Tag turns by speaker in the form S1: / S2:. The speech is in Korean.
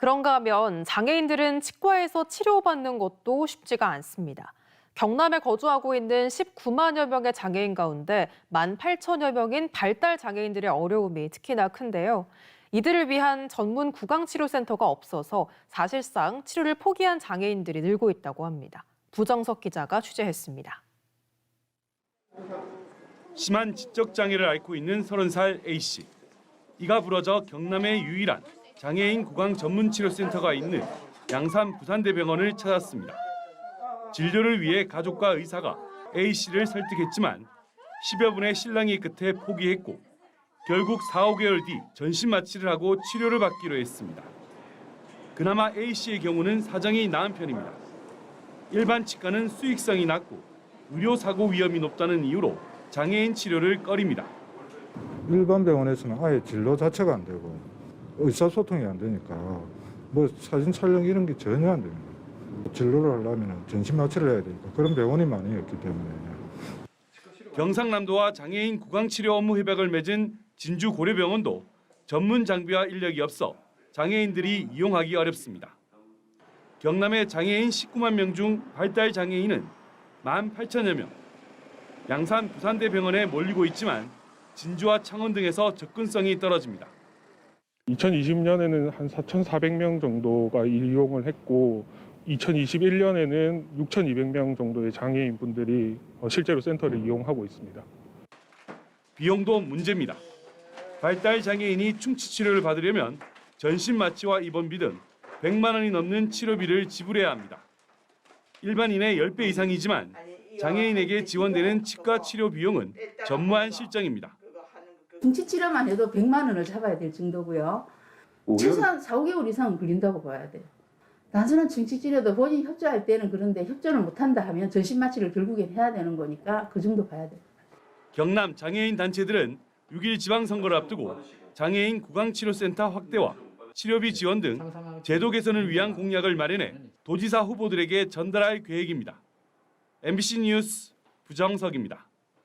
S1: 그런가 하면 장애인들은 치과에서 치료받는 것도 쉽지가 않습니다. 경남에 거주하고 있는 19만여 명의 장애인 가운데 1만 8천여 명인 발달 장애인들의 어려움이 특히나 큰데요. 이들을 위한 전문 구강치료센터가 없어서 사실상 치료를 포기한 장애인들이 늘고 있다고 합니다. 부정석 기자가 취재했습니다.
S2: 심한 지적 장애를 앓고 있는 30살 A 씨. 이가 부러져 경남의 유일한 장애인 구강 전문 치료센터가 있는 양산 부산대병원을 찾았습니다. 진료를 위해 가족과 의사가 A 씨를 설득했지만 10여 분의 실랑이 끝에 포기했고 결국 4, 5개월 뒤 전신 마취를 하고 치료를 받기로 했습니다. 그나마 A 씨의 경우는 사정이 나은 편입니다. 일반 치과는 수익성이 낮고 의료 사고 위험이 높다는 이유로 장애인 치료를 꺼립니다.
S3: 일반 병원에서는 아예 진료 자체가 안 되고 의사소통이 안 되니까 뭐 사진 촬영 이런 게 전혀 안 됩니다. 진료를 하려면 전신 마취를 해야 되니까 그런 병원이 많이 없기 때문에
S2: 경상남도와 장애인 구강치료 업무 협약을 맺은 진주 고려병원도 전문 장비와 인력이 없어 장애인들이 이용하기 어렵습니다. 경남의 장애인 19만 명 중 발달 장애인은 1만 8천여 명. 양산 부산대병원에 몰리고 있지만 진주와 창원 등에서 접근성이 떨어집니다.
S4: 2020년에는 한 4,400명 정도가 이용을 했고 2021년에는 6,200명 정도의 장애인 분들이 어, 실제로 센터를 이용하고 있습니다.
S2: 비용도 문제입니다. 발달 장애인이 충치 치료를 받으려면 전신 마취와 입원비 등 100만 원이 넘는 치료비를 지불해야 합니다. 일반인의 10배 이상이지만 장애인에게 지원되는 치과 치료 비용은 전무한 실정입니다.
S5: 중치 치료만 해도 100만 원을 잡아야 될 정도고요. 최소한 4, 5개월 이상은 걸린다고 봐야 돼요. 단순한 중치 치료도 본인이 협조할 때는 그런데 협조를 못한다 하면 전신 마취를 결국엔 해야 되는 거니까 그 정도 봐야 돼요.
S2: 경남 장애인 단체들은 6일 지방선거를 앞두고 장애인 구강치료센터 확대와 치료비 지원 등 제도 개선을 위한 공약을 마련해 도지사 후보들에게 전달할 계획입니다. MBC 뉴스 부정석입니다.